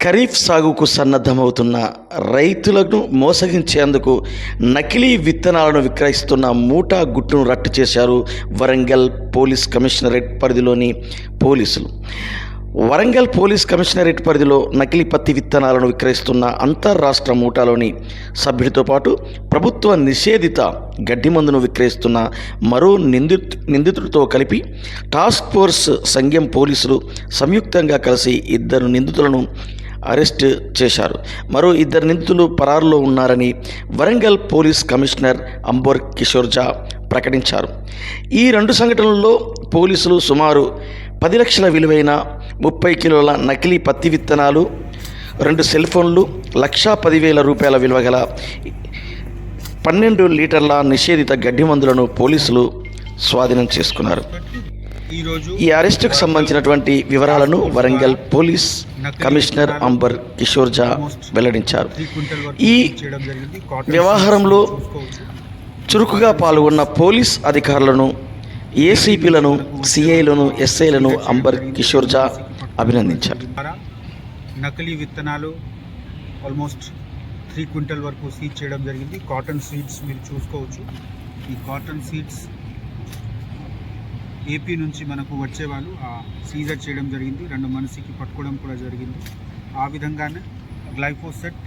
ఖరీఫ్ సాగుకు సన్నద్ధమవుతున్న రైతులను మోసగించేందుకు నకిలీ విత్తనాలను విక్రయిస్తున్న మూటా గుట్టును రట్టు చేశారు వరంగల్ పోలీస్ కమిషనరేట్ పరిధిలోని పోలీసులు. వరంగల్ పోలీస్ కమిషనరేట్ పరిధిలో నకిలీ పత్తి విత్తనాలను విక్రయిస్తున్న అంతర్రాష్ట్ర మూటాలోని సభ్యుడితో పాటు ప్రభుత్వ నిషేధిత గడ్డి మందును విక్రయిస్తున్న మరో నింది నిందితుడితో కలిపి టాస్క్ ఫోర్స్ సంఘం పోలీసులు సంయుక్తంగా కలిసి ఇద్దరు నిందితులను అరెస్ట్ చేశారు. మరో ఇద్దరు నిందితులు పరారులో ఉన్నారని వరంగల్ పోలీస్ కమిషనర్ అంబోర్ కిషోర్ జా ప్రకటించారు. ఈ రెండు సంఘటనల్లో పోలీసులు సుమారు పది లక్షల విలువైన ముప్పై కిలోల నకిలీ పత్తి విత్తనాలు రెండు సెల్ ఫోన్లు లక్షా పదివేల రూపాయల విలువ గల పన్నెండు లీటర్ల నిషేధిత గడ్డి మందులను పోలీసులు స్వాధీనం చేసుకున్నారు. ఈ అరెస్టుకు సంబంధించినటువంటి వివరాలను Warangal police commissioner amber Kishore Jha వెల్లడించారు. ఈ వ్యవహారంలో చురుకుగా పాల్గొన్న పోలీస్ అధికారులను ఏసీపీలను సిఐలను ఎస్ఐలను అంబర్ కిషోర్ జా అభినందించారు. నకిలీ విత్తనాలు ఆల్మోస్ట్ త్రీ క్వింటల్ వరకు సీడ్ చేయడం జరిగింది. కాటన్ సీడ్స్ మీరు చూసుకోవచ్చు. ఈ కాటన్ సీడ్స్ ఏపీ నుంచి మనకు వచ్చేవాళ్ళు ఆ సీజర్ చేయడం జరిగింది రెండు మనిషికి పట్టుకోవడం కూడా జరిగింది. ఆ విధంగానే గ్లైఫోసెట్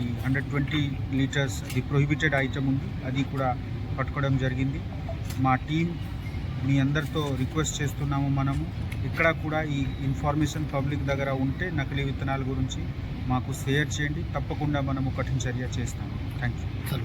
ఈ hundred twenty litres the prohibited item ఉంది అది కూడా పట్టుకోవడం జరిగింది. మా టీం మీ అందరితో రిక్వెస్ట్ చేస్తున్నాము మనము. ఇక్కడ కూడా ఈ ఇన్ఫర్మేషన్ పబ్లిక్ దగ్గర ఉంటే నకిలీ విత్తనాల గురించి మాకు షేర్ చేయండి. తప్పకుండా మనము కఠిన చర్య చేస్తాము. Thank you